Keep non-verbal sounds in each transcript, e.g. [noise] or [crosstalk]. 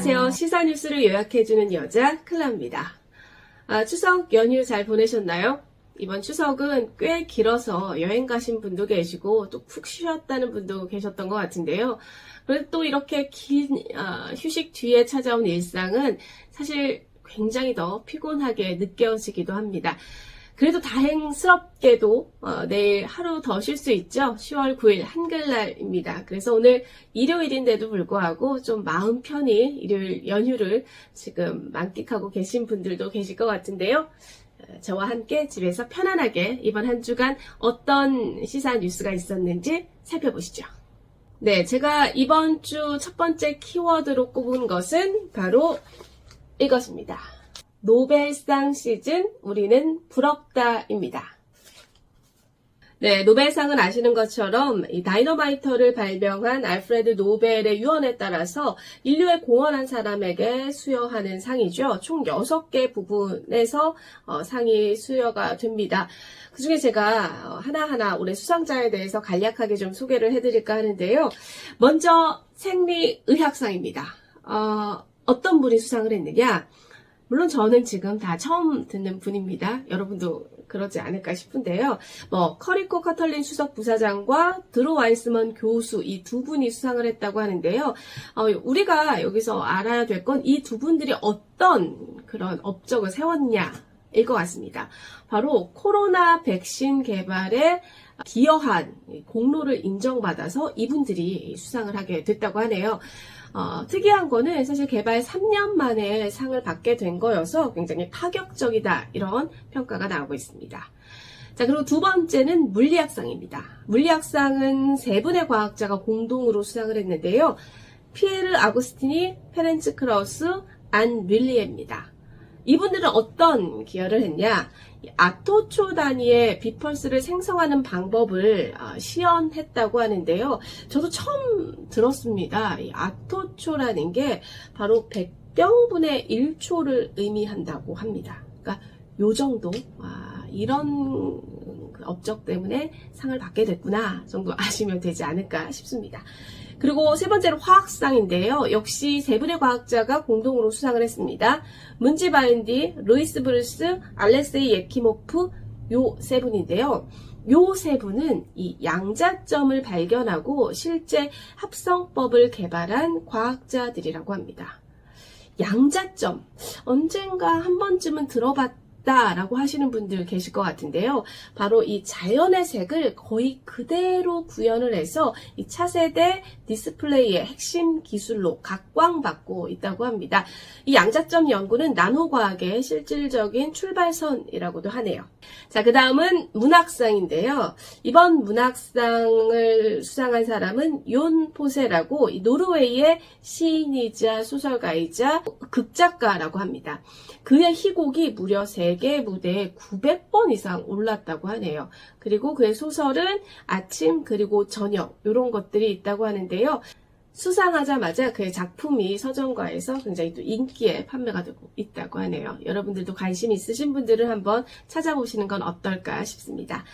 안녕하세요. 시사 뉴스를 요약해주는 여자 클라입니다. 아, 추석 연휴 잘 보내셨나요? 이번 추석은 꽤 길어서 여행 가신 분도 계시고 또 푹 쉬었다는 분도 계셨던 것 같은데요. 그래도 또 이렇게 긴 아, 휴식 뒤에 찾아온 일상은 사실 굉장히 더 피곤하게 느껴지기도 합니다. 그래도 다행스럽게도 어, 내일 하루 더 쉴 수 있죠. 10월 9일 한글날입니다. 그래서 오늘 일요일인데도 불구하고 좀 마음 편히 일요일 연휴를 지금 만끽하고 계신 분들도 계실 것 같은데요. 어, 저와 함께 집에서 편안하게 이번 한 주간 어떤 시사 뉴스가 있었는지 살펴보시죠. 네, 제가 이번 주 첫 번째 키워드로 꼽은 것은 바로 이것입니다. 노벨상 시즌 우리는 부럽다입니다. 네, 노벨상은 아시는 것처럼 이 다이너마이터를 발명한 알프레드 노벨의 유언에 따라서 인류에 공헌한 사람에게 수여하는 상이죠. 총 6개 부분에서 어, 상이 수여가 됩니다. 그 중에 제가 어, 하나하나 올해 수상자에 대해서 간략하게 좀 소개를 해드릴까 하는데요. 먼저 생리의학상입니다. 어, 어떤 분이 수상을 했느냐? 물론 저는 지금 다 처음 듣는 분입니다. 여러분도 그러지 않을까 싶은데요. 뭐 커리코 커털린 수석 부사장과 드로 와이스먼 교수 이 두 분이 수상을 했다고 하는데요. 어, 우리가 여기서 알아야 될 건 이 두 분들이 어떤 그런 업적을 세웠냐. 일 것 같습니다. 바로 코로나 백신 개발에 기여한 공로를 인정받아서 이분들이 수상을 하게 됐다고 하네요. 어, 특이한 거는 사실 개발 3년 만에 상을 받게 된 거여서 굉장히 파격적이다 이런 평가가 나오고 있습니다. 자, 그리고 두 번째는 물리학상입니다. 물리학상은 세 분의 과학자가 공동으로 수상을 했는데요. 피에르 아구스티니, 페렌츠 크라우스, 안 윌리에입니다. 이분들은 어떤 기여를 했냐? 아토초 단위의 비펄스를 생성하는 방법을 어, 시연했다고 하는데요. 저도 처음 들었습니다. 이 아토초라는 게 바로 100병분의 1초를 의미한다고 합니다. 그러니까 요 정도 아, 이런 그 업적 때문에 상을 받게 됐구나 정도 [laughs] 아시면 되지 않을까 싶습니다. 그리고 세 번째로 화학상인데요. 역시 세 분의 과학자가 공동으로 수상을 했습니다. 문지 바인디, 루이스 브루스, 알렉세이 예키모프 요 세 분인데요. 요 세 분은 이 양자점을 발견하고 실제 합성법을 개발한 과학자들이라고 합니다. 양자점 언젠가 한 번쯤은 들어봤 라고 하시는 분들 계실 것 같은데요. 바로 이 자연의 색을 거의 그대로 구현을 해서 이 차세대 디스플레이의 핵심 기술로 각광받고 있다고 합니다. 이 양자점 연구는 나노과학의 실질적인 출발선이라고도 하네요. 자, 그 다음은 문학상인데요. 이번 문학상을 수상한 사람은 yon 포세라고 노르웨이의 시인이자 소설가이자 극작가라고 합니다. 그의 희곡이 무려 세계 무대에 900번 이상 올랐다고 하네요. 그리고 그의 소설은 아침 그리고 저녁 이런 것들이 있다고 하는데요. 수상하자마자 그의 작품이 서점가에서 굉장히 또 인기에 판매가 되고 있다고 하네요. 여러분들도 관심 있으신 분들은 한번 찾아보시는 건 어떨까 싶습니다.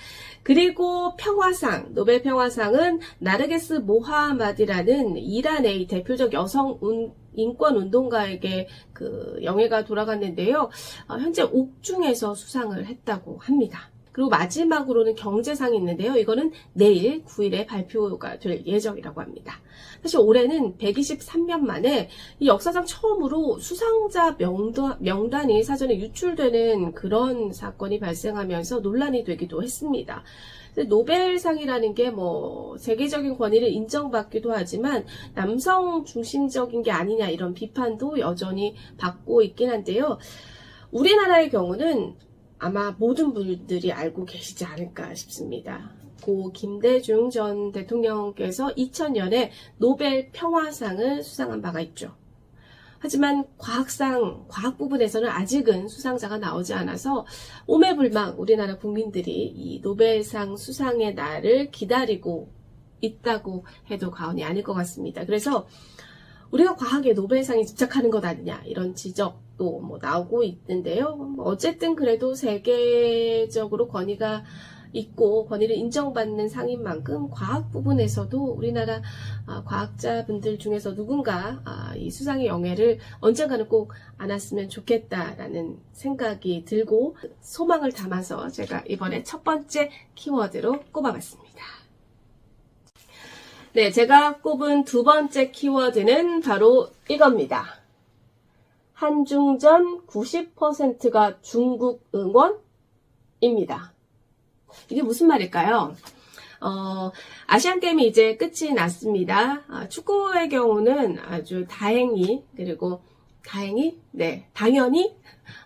그리고 평화상, 노벨 평화상은 나르게스 모하마디라는 이란의 대표적 여성 운, 인권 운동가에게 그 영예가 돌아갔는데요. 어, 현재 옥중에서 수상을 했다고 합니다. 그리고 마지막으로는 경제상이 있는데요. 이거는 내일 9일에 발표가 될 예정이라고 합니다. 사실 올해는 123년 만에 이 역사상 처음으로 수상자 명단, 명단이 사전에 유출되는 그런 사건이 발생하면서 논란이 되기도 했습니다. 노벨상이라는 게 뭐 세계적인 권위를 인정받기도 하지만 남성 중심적인 게 아니냐 이런 비판도 여전히 받고 있긴 한데요. 우리나라의 경우는 아마 모든 분들이 알고 계시지 않을까 싶습니다. 고 김대중 전 대통령께서 2000년에 노벨 평화상을 수상한 바가 있죠. 하지만 과학상, 과학 부분에서는 아직은 수상자가 나오지 않아서 오매불망 우리나라 국민들이 이 노벨상 수상의 날을 기다리고 있다고 해도 과언이 아닐 것 같습니다. 그래서 우리가 과학에 노벨상에 집착하는 것 아니냐 이런 지적 도뭐 나오고 있는데요. 뭐 어쨌든 그래도 세계적으로 권위가 있고 권위를 인정받는 상인 만큼 과학 부분에서도 우리나라 아, 과학자분들 중에서 누군가 아, 이 수상의 영예를 언젠가는 꼭 안았으면 좋겠다라는 생각이 들고 소망을 담아서 제가 이번에 첫 번째 키워드로 꼽아봤습니다. 네, 제가 꼽은 두 번째 키워드는 바로 이겁니다. 한중전 90%가 중국 응원입니다. 이게 무슨 말일까요? 어, 아시안 게임이 이제 끝이 났습니다. 아, 축구의 경우는 아주 다행히 그리고 다행히 네 당연히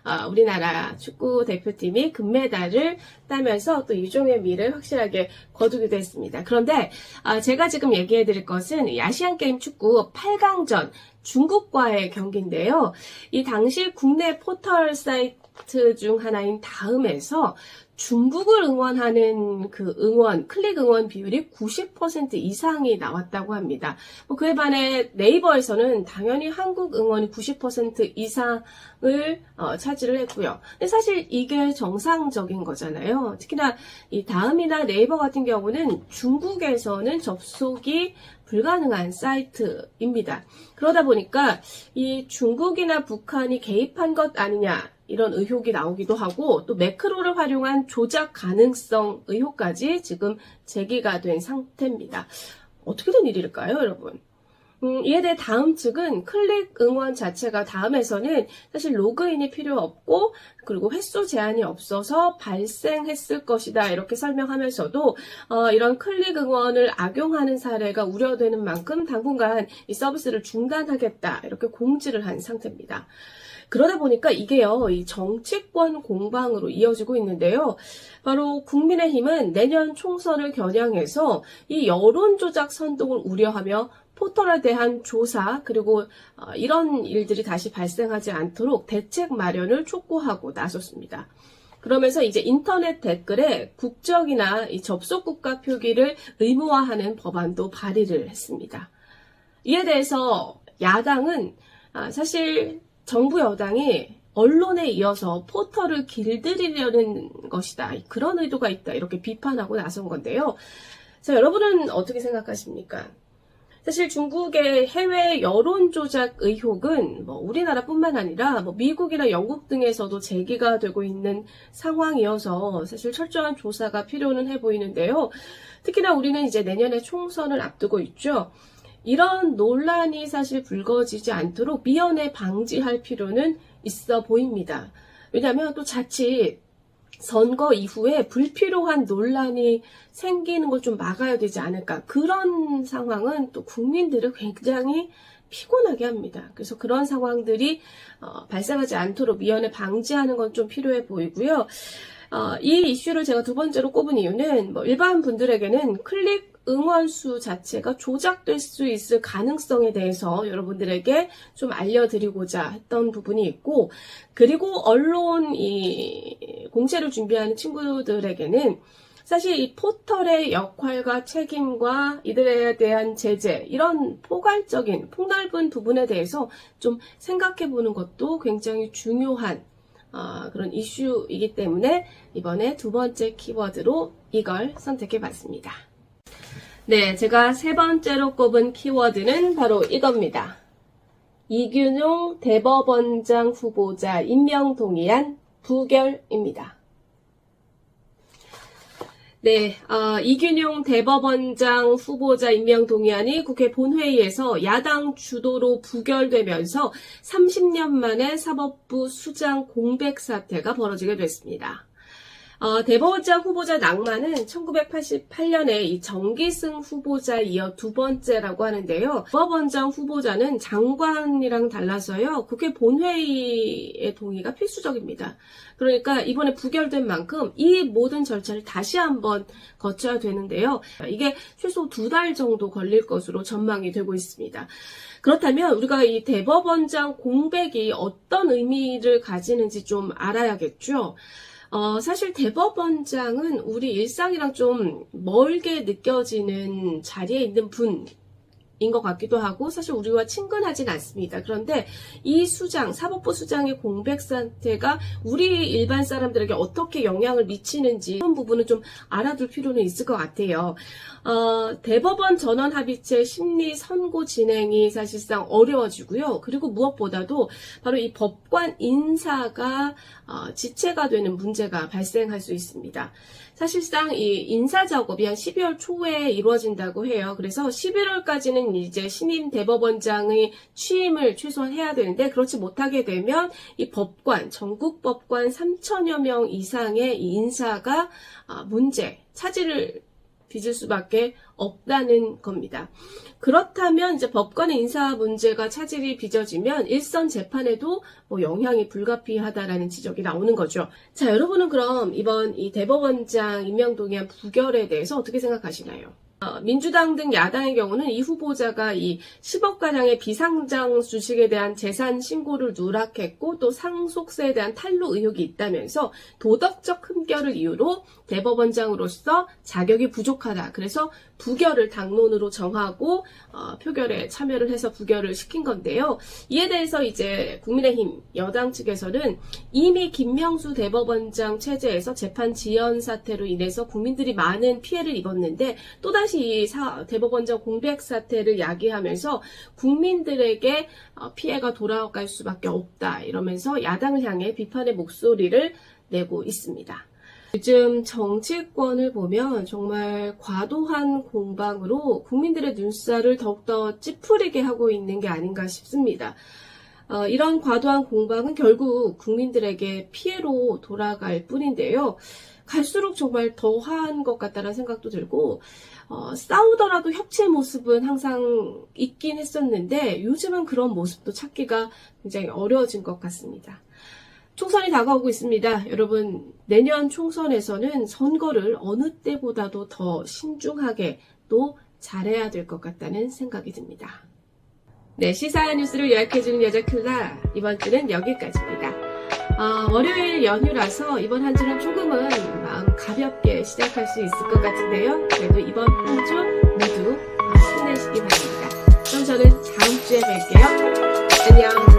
아, 우리나라 축구 대표팀이 금메달을 따면서 또 유종의 미를 확실하게 거두기도 했습니다. 그런데 아, 제가 지금 얘기해 드릴 것은 이 아시안 게임 축구 8강전 중국과의 경기인데요. 이 당시 국내 포털 사이트 중 하나인 다음에서 중국을 응원하는 그 응원, 클릭 응원 비율이 90% 이상이 나왔다고 합니다. 뭐 그에 반해 네이버에서는 당연히 한국 응원이 90% 이상을 어, 차지를 했고요. 근데 사실 이게 정상적인 거잖아요. 특히나 이 다음이나 네이버 같은 경우는 중국에서는 접속이 불가능한 사이트입니다. 그러다 보니까 이 중국이나 북한이 개입한 것 아니냐 이런 의혹이 나오기도 하고 또 매크로를 활용한 조작 가능성 의혹까지 지금 제기가 된 상태입니다. 어떻게 된 일일까요, 여러분? 음, 이에 대해 다음 측은 클릭 응원 자체가 다음에서는 사실 로그인이 필요 없고 그리고 횟수 제한이 없어서 발생했을 것이다 이렇게 설명하면서도 어, 이런 클릭 응원을 악용하는 사례가 우려되는 만큼 당분간 이 서비스를 중단하겠다 이렇게 공지를 한 상태입니다. 그러다 보니까 이게요, 이 정치권 공방으로 이어지고 있는데요. 바로 국민의힘은 내년 총선을 겨냥해서 이 여론조작 선동을 우려하며 포털에 대한 조사 그리고 어, 이런 일들이 다시 발생하지 않도록 대책 마련을 촉구하고 나섰습니다. 그러면서 이제 인터넷 댓글에 국적이나 이 접속 국가 표기를 의무화하는 법안도 발의를 했습니다. 이에 대해서 야당은 아, 사실 정부 여당이 언론에 이어서 포털을 길들이려는 것이다. 그런 의도가 있다. 이렇게 비판하고 나선 건데요. 자, 여러분은 어떻게 생각하십니까? 사실 중국의 해외 여론 조작 의혹은 뭐 우리나라뿐만 아니라 뭐 미국이나 영국 등에서도 제기가 되고 있는 상황이어서 사실 철저한 조사가 필요는 해 보이는데요. 특히나 우리는 이제 내년에 총선을 앞두고 있죠. 이런 논란이 사실 불거지지 않도록 미연에 방지할 필요는 있어 보입니다. 왜냐하면 또 자칫 선거 이후에 불필요한 논란이 생기는 걸 좀 막아야 되지 않을까. 그런 상황은 또 국민들을 굉장히 피곤하게 합니다. 그래서 그런 상황들이 어, 발생하지 않도록 미연에 방지하는 건 좀 필요해 보이고요. 어, 이 이슈를 제가 두 번째로 꼽은 이유는 뭐 일반 분들에게는 클릭 응원수 자체가 조작될 수 있을 가능성에 대해서 여러분들에게 좀 알려드리고자 했던 부분이 있고, 그리고 언론 이 공채를 준비하는 친구들에게는 사실 이 포털의 역할과 책임과 이들에 대한 제재, 이런 포괄적인 폭넓은 부분에 대해서 좀 생각해 보는 것도 굉장히 중요한 어, 그런 이슈이기 때문에 이번에 두 번째 키워드로 이걸 선택해 봤습니다. 네, 제가 세 번째로 꼽은 키워드는 바로 이겁니다. 이균용 대법원장 후보자 임명 동의안 부결입니다. 네, 어, 이균용 대법원장 후보자 임명 동의안이 국회 본회의에서 야당 주도로 부결되면서 30년 만에 사법부 수장 공백 사태가 벌어지게 됐습니다. 어, 대법원장 후보자 낭만은 1988년에 이 정기승 후보자에 이어 두 번째라고 하는데요. 대법원장 후보자는 장관이랑 달라서요. 국회 본회의의 동의가 필수적입니다. 그러니까 이번에 부결된 만큼 이 모든 절차를 다시 한번 거쳐야 되는데요. 이게 최소 두 달 정도 걸릴 것으로 전망이 되고 있습니다. 그렇다면 우리가 이 대법원장 공백이 어떤 의미를 가지는지 좀 알아야겠죠. 어, 사실 대법원장은 우리 일상이랑 좀 멀게 느껴지는 자리에 있는 것 같기도 하고 사실 우리와 친근하진 않습니다. 그런데 이 수장, 사법부 수장의 공백 상태가 우리 일반 사람들에게 어떻게 영향을 미치는지 그런 부분은 좀 알아둘 필요는 있을 것 같아요. 어, 대법원 전원 합의체 심리 선고 진행이 사실상 어려워지고요. 그리고 무엇보다도 바로 이 법관 인사가 어, 지체가 되는 문제가 발생할 수 있습니다. 사실상 이 인사 작업이 한 12월 초에 이루어진다고 해요. 그래서 11월까지는 이제 신임 대법원장의 취임을 최소한 해야 되는데 그렇지 못하게 되면 이 법관 전국 법관 3천여 명 이상의 이 인사가 아, 문제 차질을 빚을 수밖에 없다는 겁니다. 그렇다면 이제 법관의 인사 문제가 차질이 빚어지면 일선 재판에도 뭐 영향이 불가피하다라는 지적이 나오는 거죠. 자, 여러분은 그럼 이번 이 대법원장 임명 동의안 부결에 대해서 어떻게 생각하시나요? 어, 민주당 등 야당의 경우는 이 후보자가 이 10억 가량의 비상장 주식에 대한 재산 신고를 누락했고 또 상속세에 대한 탈루 의혹이 있다면서 도덕적 흠결을 이유로 대법원장으로서 자격이 부족하다. 그래서 부결을 당론으로 정하고 어, 표결에 참여를 해서 부결을 시킨 건데요. 이에 대해서 이제 국민의힘 여당 측에서는 이미 김명수 대법원장 체제에서 재판 지연 사태로 인해서 국민들이 많은 피해를 입었는데 또다시 이 사- 대법원장 공백 사태를 야기하면서 국민들에게 어, 피해가 돌아갈 수밖에 없다 이러면서 야당을 향해 비판의 목소리를 내고 있습니다. 요즘 정치권을 보면 정말 과도한 공방으로 국민들의 눈살을 더욱더 찌푸리게 하고 있는 게 아닌가 싶습니다. 어, 이런 과도한 공방은 결국 국민들에게 피해로 돌아갈 뿐인데요. 갈수록 정말 더한 것 같다는 생각도 들고, 어, 싸우더라도 협치의 모습은 항상 있긴 했었는데, 요즘은 그런 모습도 찾기가 굉장히 어려워진 것 같습니다. 총선이 다가오고 있습니다. 여러분, 내년 총선에서는 선거를 어느 때보다도 더 신중하게 또 잘해야 될 것 같다는 생각이 듭니다. 네, 시사한 뉴스를 요약해주는 여자 클라. 이번 주는 여기까지입니다. 어, 월요일 연휴라서 이번 한 주는 조금은 마음 가볍게 시작할 수 있을 것 같은데요. 그래도 이번 한 주 모두 힘내시기 바랍니다. 그럼 저는 다음 주에 뵐게요. 안녕.